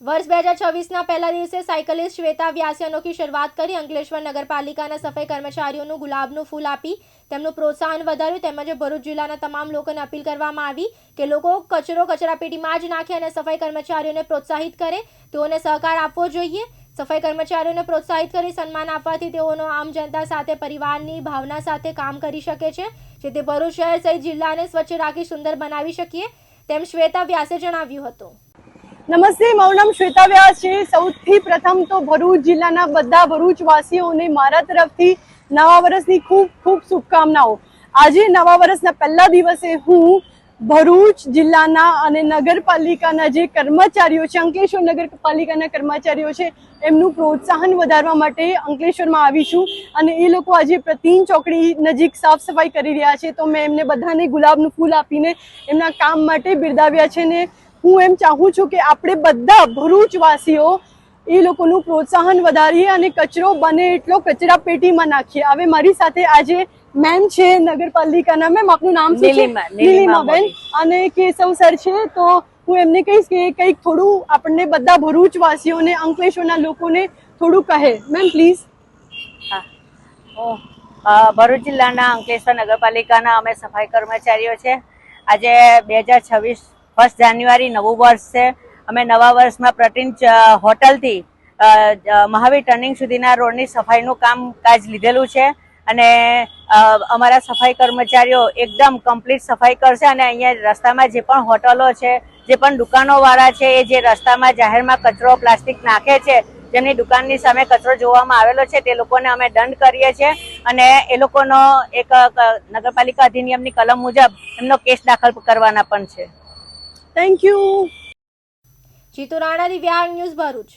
વર્ષ બે હજાર છવ્વીસના પહેલા દિવસે સાયકલિસ્ટ શ્વેતા વ્યાસે અનોખી શરૂઆત કરી અંકલેશ્વર નગરપાલિકાના સફાઈ કર્મચારીઓનું ગુલાબનું ફૂલ આપી તેમનું પ્રોત્સાહન વધાર્યું તેમજ ભરૂચ જિલ્લાના તમામ લોકોને અપીલ કરવામાં આવી કે લોકો કચરો કચરાપેટીમાં જ નાખે અને સફાઈ કર્મચારીઓને પ્રોત્સાહિત કરે. તેઓને સહકાર આપવો જોઈએ. સફાઈ કર્મચારીઓને પ્રોત્સાહિત કરી સન્માન આપવાથી તેઓનો આમ જનતા સાથે, પરિવારની ભાવના સાથે કામ કરી શકે છે. જેથી ભરૂચ શહેર સહિત જિલ્લાને સ્વચ્છ રાખી સુંદર બનાવી શકીએ તેમ શ્વેતા વ્યાસે જણાવ્યું હતું. નમસ્તે, મારું નામ શ્વેતા વ્યાસ છે. સૌથી પ્રથમ તો ભરૂચ જિલ્લાના બધા ભરૂચવાસીઓને મારા તરફથી નવા વર્ષની ખૂબ ખૂબ શુભકામનાઓ. આજે નવા વર્ષના પહેલા દિવસે હું ભરૂચ જિલ્લાના અને નગરપાલિકાના જે કર્મચારીઓ છે, અંકલેશ્વર નગરપાલિકાના કર્મચારીઓ છે, એમનું પ્રોત્સાહન વધારવા માટે અંકલેશ્વરમાં આવી છું. અને એ લોકો આજે પ્રતિન ચોકડી નજીક સાફ સફાઈ કરી રહ્યા છે. તો મેં એમને બધાને ગુલાબનું ફૂલ આપીને એમના કામ માટે બિરદાવ્યા છે ને હું એમ ચાહું છું કે આપણે બધા ભરૂચવાસીઓ એ લોકોનું પ્રોત્સાહન વધારીએ અને કચરો બને એટલો કચરા પેટીમાં નાખીએ. હવે મારી સાથે આજે મેમ છે નગરપાલિકાના. મેમ આપનું નામ છે? નીલિમા, નીલિમા નીલિમાબેન અને કેશવ સર છે તો હું એમને કહીશ કે કંઈક થોડું આપણને બધા ભરૂચવાસીઓને અંકલેશ્વરના લોકોને થોડું કહે. મેમ પ્લીઝ ભરૂચ જિલ્લાના અંકલેશ્વર નગરપાલિકાના અમે સફાઈ કર્મચારીઓ છે. આજે બે હજાર છવ્વીસ ફર્સ્ટ જાન્યુઆરી, નવું વર્ષ છે. અમે નવા વર્ષમાં પ્રતિન હોટલથી મહાવીર ટર્નિંગ સુધીના રોડની સફાઈનું કામકાજ લીધેલું છે. અને અમારા સફાઈ કર્મચારીઓ એકદમ કમ્પ્લીટ સફાઈ કરશે અને અહીંયા રસ્તામાં જે પણ હોટલો છે, જે પણ દુકાનોવાળા છે, એ જે રસ્તામાં જાહેરમાં કચરો, પ્લાસ્ટિક નાખે છે, જેમની દુકાનની સામે કચરો જોવામાં આવેલો છે, તે લોકોને અમે દંડ કરીએ છીએ. અને એ લોકોનો એક નગરપાલિકા અધિનિયમની કલમ મુજબ એમનો કેસ દાખલ કરવાના પણ છે. થેન્ક યુ જીતુ રાણા દિવ્યાંગ ન્યૂઝ ભરૂચ.